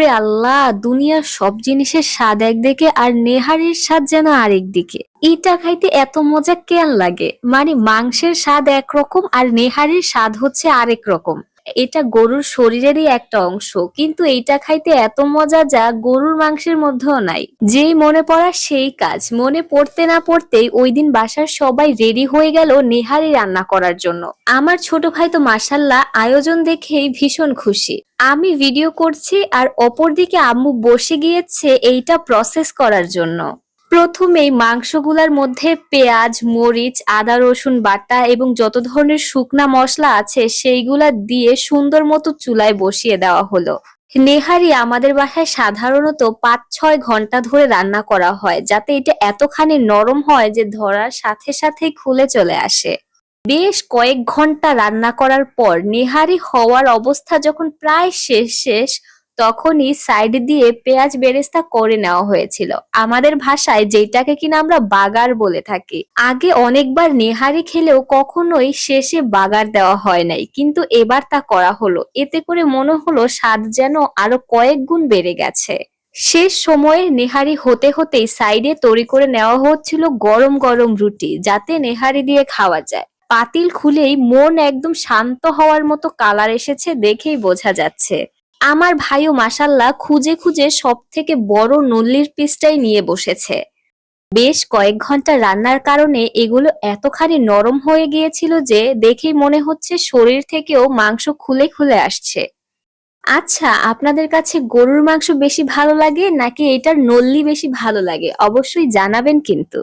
ওরে আল্লাহ, দুনিয়ার সব জিনিসের স্বাদ একদিকে আর নেহারির স্বাদ যেন আরেক দিকে। ইটা খাইতে এত মজা কেন লাগে? মানে মাংসের স্বাদ একরকম আর নেহারির স্বাদ হচ্ছে আরেক রকম। এটা গরুর শরীরেরই একটা অংশ, কিন্তু এইটা খাইতে এত মজা যা গরুর মাংসের মধ্যেও নাই। যেই মনে পড়া সেই কাজ। মনে পড়তে না পড়তেই ওই দিন বাসার সবাই রেডি হয়ে গেল নেহারি রান্না করার জন্য। আমার ছোট ভাই তো মাসাল্লাহ আয়োজন দেখেই ভীষণ খুশি। আমি ভিডিও করছি আর অপরদিকে আম্মু বসে গিয়েছে এইটা প্রসেস করার জন্য। প্রথমেই মাংসগুলার মধ্যে পেঁয়াজ, মরিচ, আদা, রসুন বাটা এবং যত ধরনের শুকনা মশলা আছে সেইগুলা দিয়ে সুন্দর মতো চুলায় বসিয়ে দেওয়া হলো। নেহারি আমাদের বাসায় সাধারণত পাঁচ ছয় ঘণ্টা ধরে রান্না করা হয়, যাতে এটা এতখানি নরম হয় যে ধরার সাথে সাথেই খুলে চলে আসে। বেশ কয়েক ঘণ্টা রান্না করার পর নেহারি হওয়ার অবস্থা যখন প্রায় শেষ শেষ তখনই সাইড দিয়ে পেঁয়াজ বেরেস্তা করে নেওয়া হয়েছিল। আমাদের ভাষায় যেটাকে কিনা আমরা বাগার বলে থাকি। আগে অনেকবার নেহারি খেলেও কখনোই শেষে বাগার দেওয়া হয় নাই, কিন্তু এবার তা করা হলো। এতে করে মনে হলো স্বাদ যেন আরও কয়েক গুণ বেড়ে গেছে। শেষ সময়ে নেহারি হতে হতেই সাইডে তৈরি করে নেওয়া হচ্ছিল গরম গরম রুটি, যাতে নেহারি দিয়ে খাওয়া যায়। পাতিল খুলেই মন একদম শান্ত হওয়ার মতো কালার এসেছে দেখেই বোঝা যাচ্ছে। আমার ভাইও মাসাল্লাহ খুঁজে খুঁজে সব থেকে বড় নল্লির পিসটাই নিয়ে বসেছে। বেশ কয়েক ঘণ্টা রান্নার কারণে এগুলো এতখানি নরম হয়ে গিয়েছিল যে দেখেই মনে হচ্ছে শরীর থেকেও মাংস খুলে খুলে আসছে। আচ্ছা আপনাদের কাছে গরুর মাংস বেশি ভালো লাগে নাকি এটার নল্লি বেশি ভালো লাগে? অবশ্যই জানাবেন কিন্তু।